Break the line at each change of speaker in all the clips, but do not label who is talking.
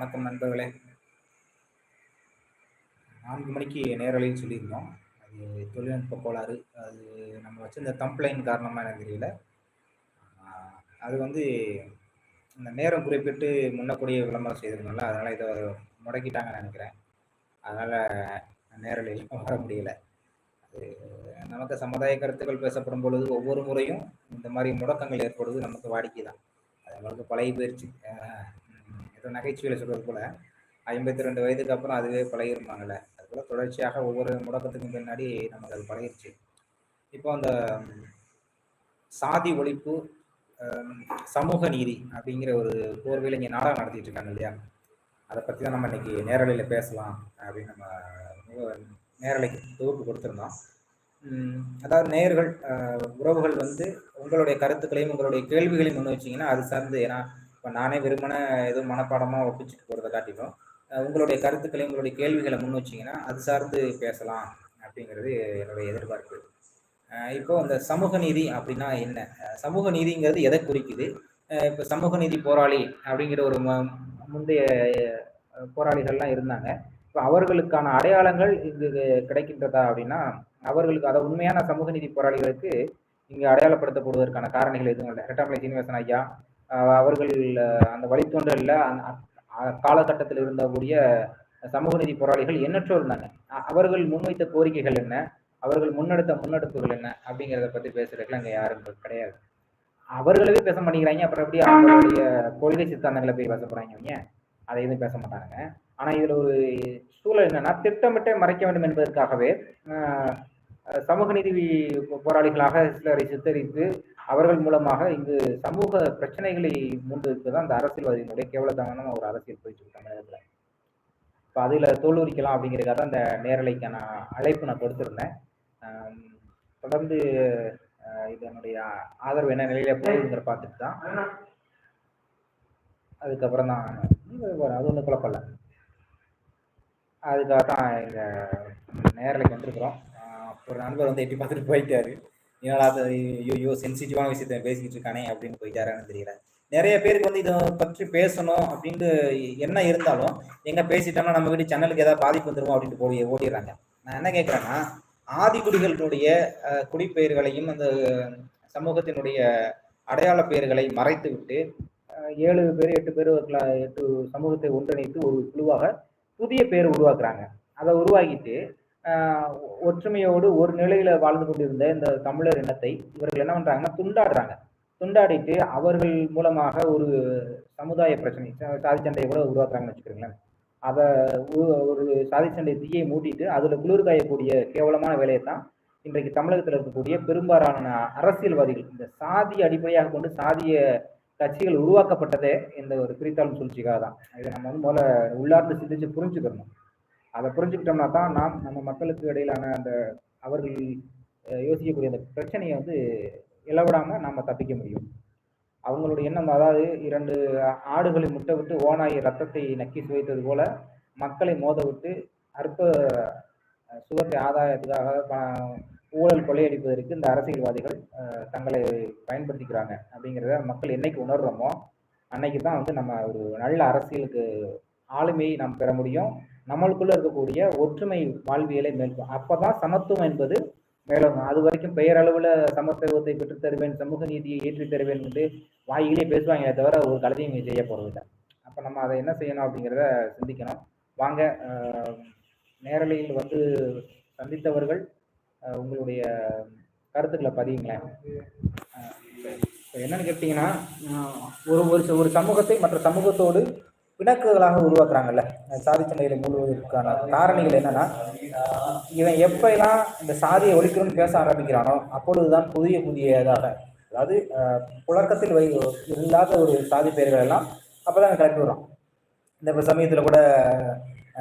வணக்கம் நண்பர்களே. நான்கு மணிக்கு நேரலைன்னு சொல்லியிருந்தோம். அது தொழில்நுட்ப கோளாறு அது நம்ம வச்சிருந்த கம்ப்ளைண்ட் காரணமாக எனக்கு தெரியல. அது வந்து இந்த நேரம் குறிப்பிட்டு முன்னக்கூடிய விளம்பரம் செய்திருந்தோம்ல அதனால் இதை முடக்கிட்டாங்கன்னு நினைக்கிறேன். அதனால் நேரலையும் வர முடியல. அது நமக்கு சமுதாய கருத்துக்கள் பேசப்படும் பொழுது ஒவ்வொரு முறையும் இந்த மாதிரி முடக்கங்கள் ஏற்படுவது நமக்கு வாடிக்கை தான் அது நம்மளுக்கு பழகி போயிடுச்சு ஏதோ நகைச்சுவையில் சொல்கிறது போல் ஐம்பத்தி ரெண்டு வயதுக்கு அப்புறம் அதுவே பழகிருப்பாங்கல்ல. அதுபோல் தொடர்ச்சியாக ஒவ்வொரு முடக்கத்துக்கும் பின்னாடி நமக்கு அது பழகிருச்சு. இப்போ அந்த சாதி ஒழிப்பு சமூக நீதி அப்படிங்கிற ஒரு போர்வையில் இங்கே நாடகம் நடத்திட்டு இருக்காங்க இல்லையா? அதை பற்றி தான் நம்ம இன்னைக்கு நேரலையில் பேசலாம் அப்படின்னு நம்ம முக- நேரலைக்கு தொகுப்பு கொடுத்துருந்தோம். அதாவது நேயர்கள் உறவுகள் வந்து உங்களுடைய கருத்துக்களையும் உங்களுடைய கேள்விகளையும் முன் வச்சிங்கன்னா அது சார்ந்து ஏன்னா இப்போ நானே விரும்பின எதுவும் மனப்பாடமாக ஒப்பிச்சுட்டு போகிறத காட்டிலும் உங்களுடைய கருத்துக்களை உங்களுடைய கேள்விகளை முன் வச்சிங்கன்னா அது சார்ந்து பேசலாம் அப்படிங்கிறது என்னுடைய எதிர்பார்ப்பு. இப்போ அந்த சமூக நீதி அப்படின்னா என்ன? சமூக நீதிங்கிறது எதை குறிக்குது? இப்போ சமூக நீதி போராளி அப்படிங்கிற ஒரு முந்தைய போராளிகள்லாம் இருந்தாங்க. இப்போ அவர்களுக்கான அடையாளங்கள் இங்கு கிடைக்கின்றதா அப்படின்னா அவர்களுக்கு அதை உண்மையான சமூக நீதி போராளிகளுக்கு இங்கு அடையாளப்படுத்தப்படுவதற்கான காரணிகள் எதுவும் இல்லை. ரெட்டாமலை சீனிவாசன் ஐயா அவர்கள் அந்த வழித்தோன்றல்ல காலகட்டத்தில் இருந்தக்கூடிய சமூக நீதி போராளிகள் எண்ணற்றோர் இருந்தாங்க அவர்கள் முன்வைத்த கோரிக்கைகள் என்ன? அவர்கள் முன்னெடுத்த முன்னெடுப்புகள் என்ன? அப்படிங்கிறத பத்தி பேசுறதுக்குலாம் அங்க யாரும் கிடையாது. அவர்களவே பேச மாட்டேங்கிறாங்க. அப்புறம் எப்படி அவங்களுடைய கொள்கை சித்தாந்தங்களை போய் பேச போறாங்க அவங்க அதை எதுவும் பேச மாட்டாங்க ஆனா இதுல ஒரு சூழல் என்னன்னா திட்டமிட்டே மறைக்க வேண்டும் என்பதற்காகவே ஆஹ், சமூக நீதி போராளிகளாக சிலரை சித்தரித்து அவர்கள் மூலமாக இங்கு சமூக பிரச்சனைகளை முன்வைப்பது தான் அந்த அரசியல்வாதிகளுடைய கேவலத்தனமான ஒரு அரசியல் போயிட்டு இருக்கு இப்போ அதில் தோல்விக்கலாம் அப்படிங்கிறதுக்காக தான் இந்த நேரலைக்கான அழைப்பு நான் கொடுத்துருந்தேன். தொடர்ந்து இதனுடைய ஆதரவு என்ன நிலையில போகுதுங்கிற பார்த்துட்டு தான் அதுக்கப்புறம் தான் அது ஒன்றும் குழப்பம் இல்லை. அதுக்காக தான் எங்கள் நேரலைக்கு வந்திருக்கிறோம். ஒரு நண்பர் வந்து எட்டி பார்த்துட்டு போயிட்டாரு. என்னடா அது ஐயோ சென்சிட்டிவான விஷயத்த பேசிக்கிட்டு இருக்கானே அப்படின்னு போயிட்டாரான்னு தெரியல. நிறைய பேருக்கு வந்து இதை பற்றி பேசணும் அப்படின்ட்டு என்ன இருந்தாலும் எங்க பேசிட்டோம்னா நம்ம வீட்டு சேனலுக்கு ஏதாவது பாதிப்பு வந்துருமோ அப்படின்ட்டு போய் ஓடிடுறாங்க. நான் என்ன கேட்குறேன்னா ஆதிக்குடிகளுடைய குடிகளுடைய குடிப்பெயர்களையும் அந்த சமூகத்தினுடைய அடையாள பெயர்களை மறைத்து விட்டு ஏழு பேர் எட்டு பேர் ஒரு எட்டு சமூகத்தை ஒன்றிணைத்து ஒரு குழுவாக புதிய பேர் உருவாக்குறாங்க. அதை உருவாக்கிட்டு ஒற்றுமையோடு ஒரு நிலையில வாழ்ந்து கொண்டிருந்த இந்த தமிழர் இனத்தை இவர்கள் என்ன பண்றாங்கன்னா துண்டாடுறாங்க. துண்டாடிட்டு அவர்கள் மூலமாக ஒரு சமுதாய பிரச்சனை சாதி சண்டையை கூட உருவாக்குறாங்கன்னு வச்சுக்கிறீங்களேன் அதை ஒரு சாதி சண்டை தீயை மூட்டிட்டு அதுல குளிர் காயக்கூடிய கேவலமான வேலையை தான் இன்றைக்கு தமிழகத்தில் இருக்கக்கூடிய பெரும்பாலான அரசியல்வாதிகள் இந்த சாதி அடிப்படையாக கொண்டு சாதிய கட்சிகள் உருவாக்கப்பட்டதே இந்த ஒரு பிரித்தாளும் சூழ்ச்சிக்காக தான் இதை நம்ம வந்து முதல்ல உள்ளார்ந்து சிந்திச்சு புரிஞ்சுக்கணும். அதை புரிஞ்சுக்கிட்டோம்னா தான் நாம் நம்ம மக்களுக்கு இடையிலான அந்த அவர்கள் யோசிக்கக்கூடிய அந்த பிரச்சனையை வந்து இளவிடாம நாம தப்பிக்க முடியும். அவங்களுடைய எண்ணம் அதாவது இரண்டு ஆடுகளை முட்டை விட்டு ஓனாய் ரத்தத்தை நக்கி சுவைத்தது போல மக்களை மோத விட்டு அற்ப சுகத்தை ஆதாயத்துக்காக ஊழல் கொள்ளையடிப்பதற்கு இந்த அரசியல்வாதிகள் தங்களை பயன்படுத்திக்கிறாங்க அப்படிங்கிறத மக்கள் என்னைக்கு உணர்றோமோ அன்னைக்கு தான் வந்து நம்ம ஒரு நல்ல அரசியலுக்கு ஆளுமையை நாம் பெற முடியும். நம்மளுக்குள்ள இருக்கக்கூடிய ஒற்றுமை வாழ்வியலை மேற்கொள் அப்பதான் சமத்துவம் என்பது மேலோங்கும். அது வரைக்கும் பெயரளவுல சமத்துவத்தை பெற்றுத் தருவேன் சமூக நீதியை ஏற்றித் தருவேன் என்று வாயிலே பேசுவாங்களே தவிர ஒரு கலத்தையும் செய்ய போறதில்லை. அப்ப நம்ம அதை என்ன செய்யணும் அப்படிங்கிறத சிந்திக்கணும். வாங்க நேரலையில் வந்து சந்தித்தவர்கள் உங்களுடைய கருத்துக்களை பதியுங்களேன் இப்போ என்னன்னு கேட்டீங்கன்னா ஒரு ஒரு ஒரு சமூகத்தை மற்ற சமூகத்தோடு பிணக்குகளாக உருவாக்குறாங்கல்ல. சாதி சண்டைகளை மூடுவதற்கான காரணிகள் என்னன்னா இவன் எப்பெல்லாம் இந்த சாதியை ஒழிக்கணும்னு பேச ஆரம்பிக்கிறானோ அப்பொழுதுதான் புதிய புதியதாக அதாவது புழக்கத்தில் வை இல்லாத ஒரு சாதி பெயர்கள் எல்லாம் அப்பதான் கிளம்பி வரும் இந்த இப்போ சமயத்தில் கூட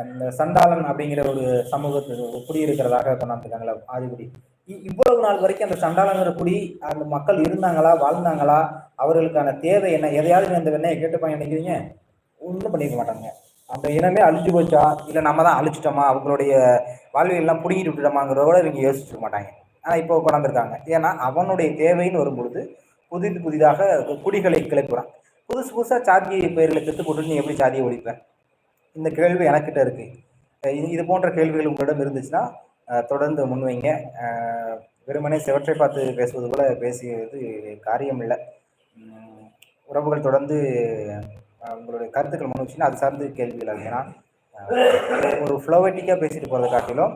இந்த சண்டாளன் அப்படிங்கிற ஒரு சமூகத்தில் குடி இருக்கிறதாக கொண்டாந்துருக்காங்களா ஆதிக்குடி இ- இவ்வளவு நாள் வரைக்கும் அந்த சண்டாளங்கிற குடி அந்த மக்கள் இருந்தாங்களா வாழ்ந்தாங்களா அவர்களுக்கான தேவை என்ன எதையாவது இந்த வெண்ணையை கேட்டுப்பாங்க நினைக்கிறீங்க? ஒன்றும் பண்ணிக்க மாட்டாங்க. அந்த இனமே அழிச்சு போச்சா? இல்லை நம்ம தான் அழிச்சிட்டோமா? அவங்களுடைய வாழ்வியெல்லாம் பிடிங்கிட்டு விட்டுட்டோமாங்கிறத கூட இவங்க யோசிச்சுக்க மாட்டாங்க. ஆனால் இப்போ கொண்டாந்துருக்காங்க ஏன்னா அவனுடைய தேவைன்னு வரும்பொழுது புதிது புதிதாக குடிகளை கிளப்புறான். புதுசு புதுசாக சாதியை பெயர்களை கற்று போட்டு நீ எப்படி சாதியை ஒழிப்பேன் இந்த கேள்வி எனக்கிட்ட இருக்குது இது இது போன்ற கேள்விகள் உங்களிடம் இருந்துச்சுன்னா தொடர்ந்து முன்வைங்க. வெறுமனே செவற்றை பார்த்து பேசுவது கூட பேசியது காரியம் இல்லை உறவுகள் தொடர்ந்து உங்களுடைய கருத்துக்கள் முன் வச்சுன்னா அது சார்ந்து கேள்விகள் ஏன்னா ஒரு ஃப்ளோவெட்டிக்காக பேசிட்டு போகிறத காட்டிலும்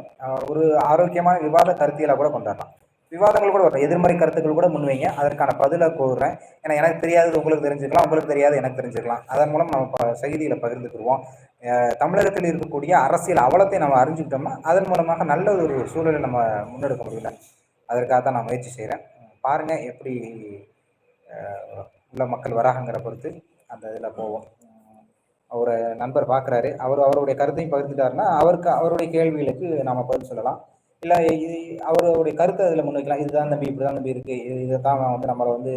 ஒரு ஆரோக்கியமான விவாத கருத்தியலாக கூட கொண்டாடலாம். விவாதங்கள் கூட வரலாம். எதிர்மறை கருத்துக்கள் கூட முன்வைங்க. அதற்கான பதிலை கூறுறேன். ஏன்னா எனக்கு தெரியாதது உங்களுக்கு தெரிஞ்சுக்கலாம். உங்களுக்கு தெரியாது எனக்கு தெரிஞ்சுக்கலாம். அதன் மூலம் நம்ம செய்திகளை பகிர்ந்துக்கிடுவோம். தமிழகத்தில் இருக்கக்கூடிய அரசியல் அவலத்தை நம்ம அறிஞ்சுக்கிட்டோம்னா அதன் மூலமாக நல்ல ஒரு சூழலை நம்ம முன்னெடுக்க முடியல. அதற்காக தான் நான் முயற்சி செய்கிறேன் பாருங்கள் எப்படி உள்ள மக்கள் வராங்கிற பொறுத்து. அந்த இதில் போவோம். அவரை நண்பர் பார்க்குறாரு. அவர் அவருடைய கருத்தையும் பகிர்ந்துட்டாருன்னா அவருக்கு அவருடைய கேள்விகளுக்கு நாம் பதில் சொல்லலாம். இல்லை இது அவருடைய கருத்தை அதில் முன்வைக்கலாம். இதுதான் தம்பி இப்படி தான் தம்பி இருக்குது இது இதை தான் வந்து நம்மளை வந்து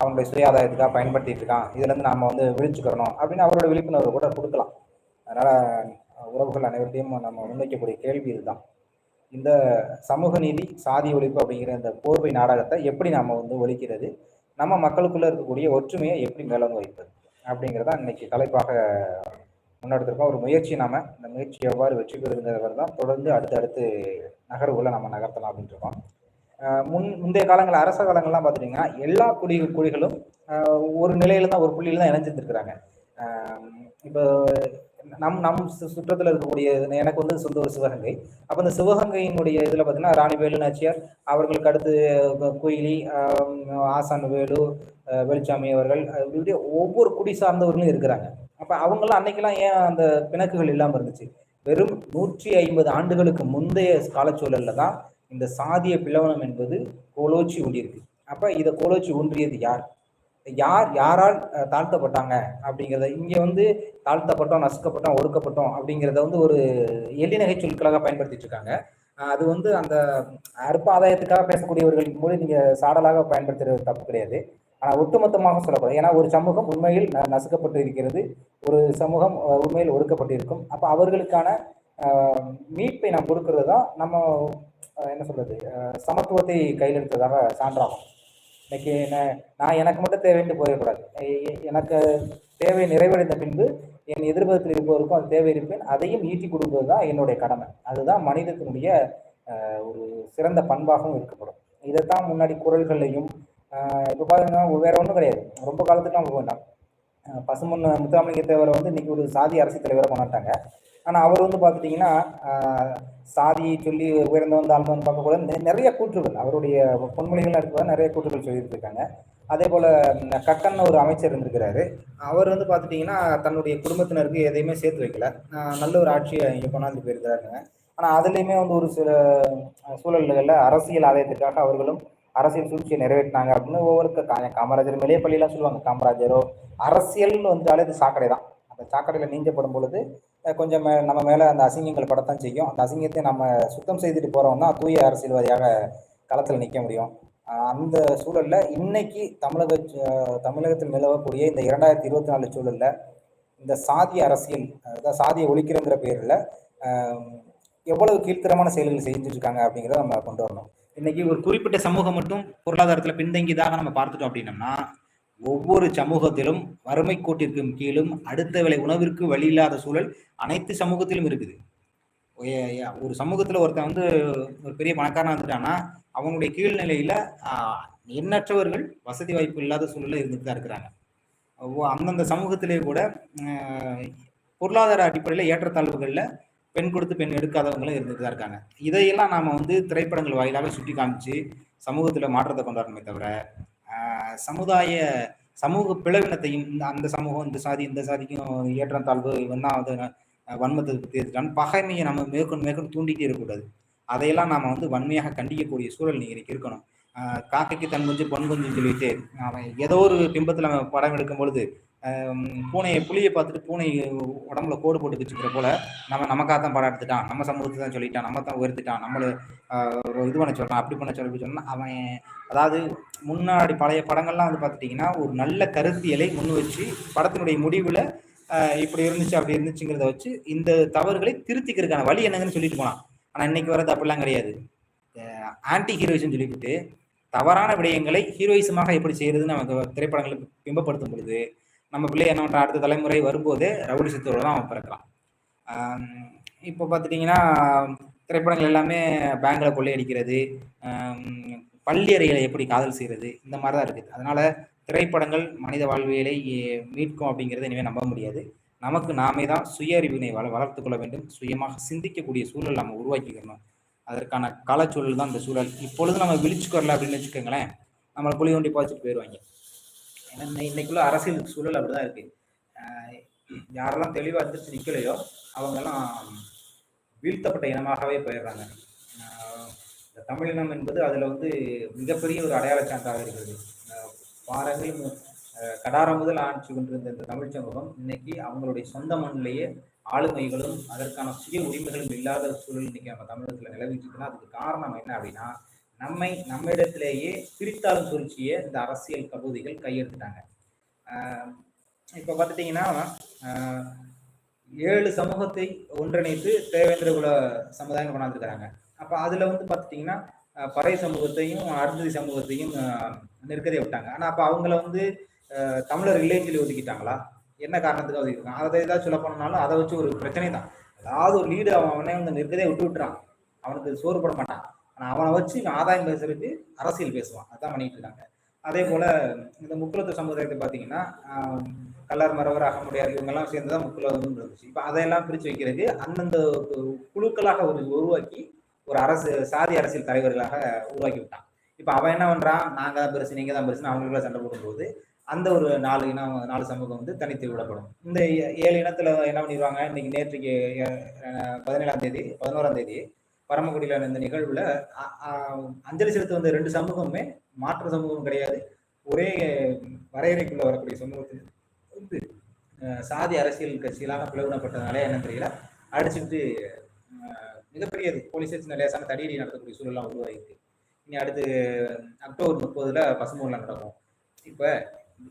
அவனுடைய சுய ஆதாயத்துக்காக பயன்படுத்திட்டு இருக்கான். இதுலேருந்து நம்ம வந்து விழிச்சுக்கிறணும் அப்படின்னு அவரோட விழிப்புணர்வு கூட கொடுக்கலாம். அதனால் உறவுகள் அனைவர்கிட்டையும் நம்ம முன்வைக்கக்கூடிய கேள்வி இதுதான். இந்த சமூக நீதி சாதி ஒழிப்பு அப்படிங்கிற இந்த போர்வை நாடகத்தை எப்படி நம்ம வந்து ஒழிக்கிறது? நம்ம மக்களுக்குள்ளே இருக்கக்கூடிய ஒற்றுமையை எப்படி மேலோங்க வைப்பது? அப்படிங்கிறத இன்னைக்கு தலைப்பாக முன்னெடுத்திருக்கோம். ஒரு முயற்சி நாம இந்த முயற்சி எவ்வாறு வெற்றி பெறுங்கிறவர் தான் தொடர்ந்து அடுத்தடுத்து நகர்வுகளை நம்ம நகர்த்தலாம் அப்படின்ட்டு முன் முந்தைய காலங்கள் அரச காலங்கள்லாம் பார்த்துட்டிங்கன்னா எல்லா குடி குடிகளும் ஒரு நிலையில தான் ஒரு புள்ளியில தான் இணைஞ்சிருந்துருக்குறாங்க. இப்போ நம் நம் சுற்றத்தில் இருக்கக்கூடிய எனக்கு வந்து சொந்த ஒரு சிவகங்கை. அப்போ இந்த சிவகங்கையினுடைய இதில் பார்த்தீங்கன்னா ராணி வேலு நாச்சியார் அவர்களுக்கு அடுத்து குயிலி ஆசான் வேலு வெளிச்சாமி அவர்கள் இப்படி ஒவ்வொரு குடி சார்ந்தவர்களும் இருக்கிறாங்க. அப்போ அவங்களாம் அன்னைக்கெல்லாம் ஏன் அந்த பிணக்குகள் இல்லாமல் இருந்துச்சு? வெறும் நூற்றி ஐம்பது ஆண்டுகளுக்கு முந்தைய காலச்சூழல்ல தான் இந்த சாதிய பிளவனம் என்பது கோலோச்சி ஒன்றியிருக்கு. அப்போ இதை கோலோச்சி ஊன்றியது யார்? யார் யாரால் தாழ்த்தப்பட்டாங்க அப்படிங்கிறத இங்கே வந்து தாழ்த்தப்பட்டோம் நசுக்கப்பட்டோம் ஒடுக்கப்பட்டோம் அப்படிங்கிறத வந்து ஒரு எளிநகை சொற்களாக பயன்படுத்திட்டு இருக்காங்க. அது வந்து அந்த அற்ப ஆதாயத்துக்காக பேசக்கூடியவர்களின் கூட நீங்கள் சாடலாக பயன்படுத்துறது தப்பு கிடையாது. ஆனால் ஒட்டுமொத்தமாக சொல்லக்கூடாது ஏன்னா ஒரு சமூகம் உண்மையில் நசுக்கப்பட்டு இருக்கிறது. ஒரு சமூகம் உண்மையில் ஒடுக்கப்பட்டிருக்கும் அப்போ அவர்களுக்கான மீட்பை நாம் கொடுக்கறது தான் நம்ம என்ன சொல்றது சமத்துவத்தை கையில் எடுத்ததாக சான்றாகும். இன்னைக்கு நான் எனக்கு மட்டும் தேவைன்னு போயிடக்கூடாது. எனக்கு தேவை நிறைவடைந்த பின்பு என் எதிர்பதத்தில் இருப்பவருக்கும் அது தேவை இருப்பேன். அதையும் ஈட்டி கொடுப்பது தான் என்னுடைய கடமை. அதுதான் மனிதத்தினுடைய ஒரு சிறந்த பண்பாகவும் இருக்கப்படும் இதைத்தான் முன்னாடி குரல்கள்லையும் இப்போ பார்த்தீங்கன்னா வேற ஒன்றும் கிடையாது. ரொம்ப காலத்துக்கு நம்ம வேண்டாம். பசுமன் முத்துராமலிங்க தேவரை வந்து இன்னைக்கு ஒரு சாதி அரசு தலைவரை கொண்டாட்டாங்க ஆனால் அவர் வந்து பார்த்துட்டிங்கன்னா சாதியை சொல்லி உயர்ந்தவன் தாழ்ந்தவன் பார்க்கக்கூடாது நிறைய கூற்றுகள் அவருடைய பொன்மொழிகள் எடுத்து நிறைய கூற்றுகள் சொல்லியிருக்காங்க அதே போல் கக்கன் ஒரு அமைச்சர் இருந்திருக்கிறாரு. அவர் வந்து பார்த்துட்டிங்கன்னா தன்னுடைய குடும்பத்தினருக்கு எதையுமே சேர்த்து வைக்கல. நல்ல ஒரு ஆட்சியை இங்கே கொண்டாந்து போயிருக்கிறாருங்க. ஆனால் அதுலேயுமே வந்து ஒரு சில சூழல்களில் அரசியல் ஆதாயத்துக்காக அவர்களும் அரசியல் சூழ்ச்சியை நிறைவேற்றினாங்க அப்படின்னு ஒவ்வொரு காமராஜர் மேலே பள்ளியெல்லாம் சொல்லுவாங்க காமராஜரோ அரசியல்னு வந்தாலே இது சாக்கடை தான் அந்த சாக்கடையில் நீஞ்சப்படும் பொழுது கொஞ்சம் மே நம்ம மேலே அந்த அசிங்கங்கள் படத்தான் செய்யும். அந்த அசிங்கத்தை நம்ம சுத்தம் செய்துட்டு போகிறவங்க தான் தூய அரசியல்வாதியாக களத்தில் நிற்க முடியும். அந்த சூழலில் இன்னைக்கு தமிழக தமிழகத்தில் நிலவக்கூடிய இந்த இரண்டாயிரத்தி இருபத்தி நாலு சூழலில் இந்த சாதிய அரசியல் அதாவது சாதியை ஒழிக்கிறங்கிற பேரில் எவ்வளவு கீழ்த்தரமான செயல்கள் செஞ்சுட்டு இருக்காங்க அப்படிங்கிறத நம்ம கொண்டு வரணும். இன்னைக்கு ஒரு குறிப்பிட்ட சமூகம் மட்டும் பொருளாதாரத்தில் பின்தங்கியதாக நம்ம பார்த்துட்டோம் அப்படின்னம்னா ஒவ்வொரு சமூகத்திலும் வறுமை கோட்டிற்கும் கீழும் அடுத்த விலை உணவிற்கு வழி இல்லாத சூழல் அனைத்து சமூகத்திலும் இருக்குது. ஒரு சமூகத்தில் ஒருத்தன் வந்து ஒரு பெரிய பணக்காரனா இருந்துட்டான்னா அவங்களுடைய கீழ்நிலையில எண்ணற்றவர்கள் வசதி வாய்ப்பு இல்லாத சூழலில் இருந்துட்டு தான் இருக்கிறாங்க. அந்தந்த சமூகத்திலே கூட பொருளாதார அடிப்படையில் ஏற்றத்தாழ்வுகளில் பெண் கொடுத்து பெண் எடுக்காதவங்களும் இருந்துட்டு தான் இருக்காங்க. இதையெல்லாம் நாம் வந்து திரைப்படங்கள் வாயிலாக சுட்டி காமிச்சு சமூகத்தில் மாற்றத்தை கொண்டாடணுமே தவிர சமுதாய சமூக பிளவினத்தையும் இந்த அந்த சமூகம் இந்த சாதி இந்த சாதிக்கும் ஏற்றம் தாழ்வு இவன் தான் வந்து வன்மத்தை தேர்த்துட்டான் பகைமையை நம்ம மேற்கொண்டு மேற்கொண்டு தூண்டிகிட்டே இருக்கக்கூடாது. அதையெல்லாம் நாம் வந்து வன்மையாக கண்டிக்கக்கூடிய சூழல் நீங்கள் இருக்கணும். காக்கைக்கு தன் கொஞ்சம் பொன் கொஞ்சம் சொல்லிட்டு அவன் ஏதோ ஒரு பிம்பத்தில் படம் எடுக்கும் பொழுது பூனையை புளியை பார்த்துட்டு பூனை உடம்புல கோடு போட்டு வச்சுக்கிற போல நம்ம நமக்காக தான் பாராட்டுட்டான் நம்ம சமூகத்தை தான் சொல்லிட்டான். நம்ம தான் உயர்த்திட்டான். நம்மளை இது பண்ண சொல்கிறான் அப்படி பண்ண சொல்லி சொன்னா அவன் அதாவது முன்னாடி பழைய படங்கள்லாம் வந்து பார்த்துட்டிங்கன்னா ஒரு நல்ல கருத்தியலை முன் வச்சு படத்தினுடைய முடிவில் இப்படி இருந்துச்சு அப்படி இருந்துச்சுங்கிறத வச்சு இந்த தவறுகளை திருத்திக்கிறதுக்கான வழி என்னங்கன்னு சொல்லிட்டு போனான். ஆனால் இன்னைக்கு வரது அப்படிலாம் கிடையாது. ஆன்டி ஹீரோயிசம் சொல்லிவிட்டு தவறான விடயங்களை ஹீரோயிசமாக எப்படி செய்யறதுன்னு நமக்கு திரைப்படங்களை பிம்பப்படுத்தும் பொழுது நம்ம பிள்ளை என்ன பண்ணுற அடுத்த தலைமுறை வரும்போது ரவுடி சித்தோடு தான் அவன் பிறக்கலாம் இப்போ பார்த்துட்டிங்கன்னா திரைப்படங்கள் எல்லாமே பேங்கில் கொள்ளையடிக்கிறது பள்ளி அறைகளை எப்படி காதல் செய்கிறது இந்த மாதிரி தான் இருக்குது அதனால் திரைப்படங்கள் மனித வாழ்வியலை மீட்கும் அப்படிங்கிறத இனிமேல் நம்ப முடியாது. நமக்கு நாமே தான் சுய அறிவினை வள வளர்த்து கொள்ள வேண்டும். சுயமாக சிந்திக்கக்கூடிய சூழல் நம்ம உருவாக்கிக்கணும். அதற்கான காலச்சூழல் தான் இந்த சூழல். இப்பொழுது நம்ம விழிச்சுக்கொள்ளல அப்படின்னு வச்சுக்கோங்களேன் நம்மளை புளி ஒண்டி பாய்ச்சிட்டு போயிடுவாங்க இன்னைக்குள்ள அரசியல் சூழல் அப்படிதான் இருக்கு. யாரெல்லாம் தெளிவாக இருந்துச்சு நிற்கலையோ அவங்கெல்லாம் வீழ்த்தப்பட்ட இனமாகவே போயிடுறாங்க. ஆஹ் இந்த தமிழினம் என்பது அதில் வந்து மிகப்பெரிய ஒரு அடையாள சான்றாக இருக்கிறது. ஆஹ் பாரங்கள் கடாரம் முதல் ஆட்சி கொண்டிருந்த இந்த தமிழ் சமூகம் இன்னைக்கு அவங்களுடைய சொந்த மண்ணிலேயே ஆளுமைகளும் அதற்கான சுய உரிமைகளும் இல்லாத சூழல் இன்னைக்கு நம்ம தமிழகத்தில் நிலவிட்டு இருக்குன்னா அதுக்கு காரணம் என்ன அப்படின்னா நம்மை நம்மிடத்திலேயே பிரித்தாளும் சூழ்ச்சியை இந்த அரசியல் கபூதிகள் கையெழுத்துட்டாங்க. இப்போ இப்ப பார்த்துட்டீங்கன்னா ஏழு சமூகத்தை ஒன்றிணைத்து தேவேந்திர குல சமுதாயம் கொண்டாந்துருக்கிறாங்க. அப்ப அதுல வந்து பார்த்துட்டிங்கன்னா பறை சமூகத்தையும் அருந்ததி சமூகத்தையும் ஆஹ் விட்டாங்க. ஆனா அப்ப அவங்கள வந்து தமிழர் இல்லைன்னு சொல்லி ஒதுக்கிட்டாங்களா? என்ன காரணத்துக்கு ஒதுக்கிட்டாங்க அதை ஏதாவது சொல்ல போனாலும் அதை வச்சு ஒரு பிரச்சனை தான் ஏதாவது ஒரு லீடு அவன் அவனே வந்து நெருக்கடியை விட்டு விட்டுறான். அவனுக்கு சோறு போட மாட்டான். ஆனால் அவனை வச்சு இவன் ஆதாயம் பேசுறதுக்கு அரசியல் பேசுவான். அதான் பண்ணிட்டு இருக்காங்க. அதே போல இந்த முக்குலத்து சமுதாயத்தை பார்த்தீங்கன்னா கல்லார் மரவர் அகமுடையார் இவங்கெல்லாம் சேர்ந்து தான் முக்குலகம் இருந்துச்சு இப்போ அதையெல்லாம் பிரித்து வைக்கிறது அந்தந்த குழுக்களாக ஒரு உருவாக்கி ஒரு அரசு சாதி அரசியல் தலைவர்களாக உருவாக்கி விட்டான். இப்போ அவன் என்ன பண்ணுறான் நாங்கள் தான் பெருசு நீங்கள் தான் பெருசுன்னு அவங்களுக்குள்ள சண்டை போடும்போது அந்த ஒரு நாலு இனம் நாலு சமூகம் வந்து தனித்து விடப்படும். இந்த ஏ- ஏழு இனத்துல என்ன பண்ணிடுவாங்க? இன்னைக்கு நேற்றுக்கு பதினேழாம் தேதி பதினோராம் தேதி பரமக்குடியில் இந்த நிகழ்வுல அஞ்சலி செலுத்த வந்த ரெண்டு சமூகமுமே மாற்று சமூகம் கிடையாது. ஒரே வரையறைக்குள்ள வரக்கூடிய சமூகத்தில் வந்து சாதி அரசியல் கட்சிகளாக பிளவுனப்பட்டதுனால என்ன தெரியல. அடிச்சுட்டு அஹ், மிகப்பெரிய போலீஸ் ஸ்டேஷன் லேசான தடியடி நடத்தக்கூடிய சூழலாம் உருவாகிருக்கு இனி அடுத்து அக்டோபர் முப்பதுல பசுமூலம் நடக்கும். இப்ப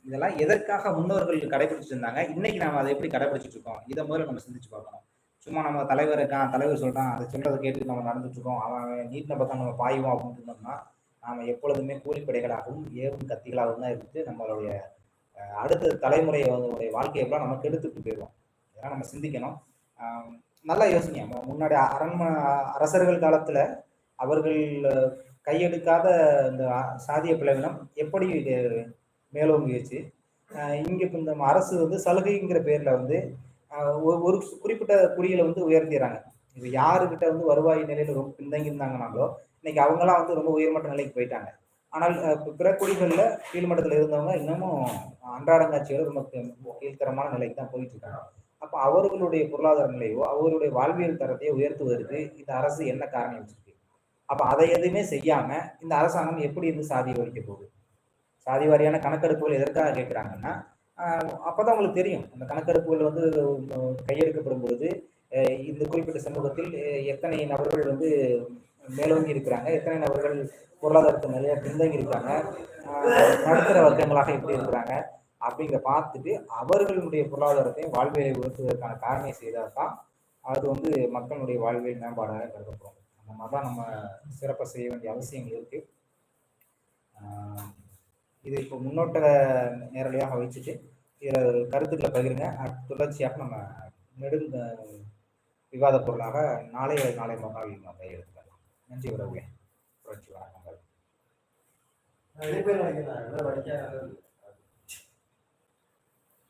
இதெல்லாம் எதற்காக முன்னோர்கள் கடைபிடிச்சிருந்தாங்க? இன்னைக்கு நாம அதை எப்படி கடைபிடிச்சிட்டு இருக்கோம்? இதை முதல்ல நம்ம சிந்திச்சு பார்க்கணும். சும்மா நம்ம தலைவர் இருக்கான் தலைவர் சொல்கிறான் அதை சொல்கிறத கேட்டு நம்ம நடந்துட்டுருக்கோம். அவன் நீட்டின பக்கம் நம்ம பாய்வோம் அப்படின்னு இருந்தோம்னா நாம் எப்பொழுதுமே கூலிப்படைகளாகவும் ஏவும் கத்திகளாகவும் தான் இருந்து நம்மளுடைய அடுத்த தலைமுறையோடைய வாழ்க்கையை எல்லாம் நம்ம கெடுத்துட்டு போயிடுவோம். இதெல்லாம் நம்ம சிந்திக்கணும். நல்லா யோசிங்க முன்னாடி அரண்மனை அரசர்கள் காலத்தில் அவர்கள் கையெடுக்காத இந்த சாதிய பிளவினம் எப்படி இது மேலோங்கிடுச்சு இங்கே இப்போ இந்த அரசு வந்து சலுகைங்கிற பேரில் வந்து ஒரு ஒரு குறிப்பிட்ட குடிகளை வந்து உயர்த்திடுறாங்க. இப்போ யாருக்கிட்ட வந்து வருவாய் நிலையில் ரொம்ப பின்தங்கி இருந்தாங்கனாலோ இன்னைக்கு அவங்களாம் வந்து ரொம்ப உயர்மட்ட நிலைக்கு போயிட்டாங்க. ஆனால் பிற குடிகளில் கீழ்மட்டத்தில் இருந்தவங்க இன்னமும் அன்றாடங்காட்சியோட ரொம்ப கீழ்த்தரமான நிலைக்கு தான் போயிட்டு இருக்காங்க அப்போ அவர்களுடைய பொருளாதார நிலையோ அவர்களுடைய வாழ்வியல் தரத்தையோ உயர்த்துவதற்கு இந்த அரசு என்ன காரணம் வச்சிருக்கு? அப்போ அதை எதுவுமே செய்யாம இந்த அரசாங்கம் எப்படி இருந்து சாதி ஒழிக்க போகுது? சாதி வாரியான கணக்கெடுப்புகள் எதற்காக கேட்குறாங்கன்னா அப்போதான் உங்களுக்கு தெரியும். அந்த கணக்கெடுப்புகள் வந்து கையெடுக்கப்படும் பொழுது இந்த குறிப்பிட்ட சமூகத்தில் எத்தனை நபர்கள் வந்து மேலோங்கி இருக்கிறாங்க எத்தனை நபர்கள் பொருளாதாரத்தை நிறைய பின்தங்கி இருக்காங்க நடுத்தர வர்க்கங்களாக எப்படி இருக்கிறாங்க அப்படிங்கிற பார்த்துட்டு அவர்களுடைய பொருளாதாரத்தையும் வாழ்வியலை உயர்த்துவதற்கான காரணை செய்தால் தான் அது வந்து மக்களுடைய வாழ்வியல் மேம்பாடாக கருதப்படும். அந்த மாதிரி தான் நம்ம சிறப்பாக செய்ய வேண்டிய அவசியம் இருக்குது இது இப்போ முன்னோட்ட நேரடியாக வச்சுட்டு இதில் கருத்துக்களை பகிருங்க தொடர்ச்சியாக நம்ம நெடுங்க விவாத பொருளாக நாளை நாளை மறுநாள் நம்ம எடுத்துக்கலாம் நன்றி உறவுகளே புரட்சி வணக்கங்கள்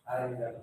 ஆரம்பிக்கிறாங்க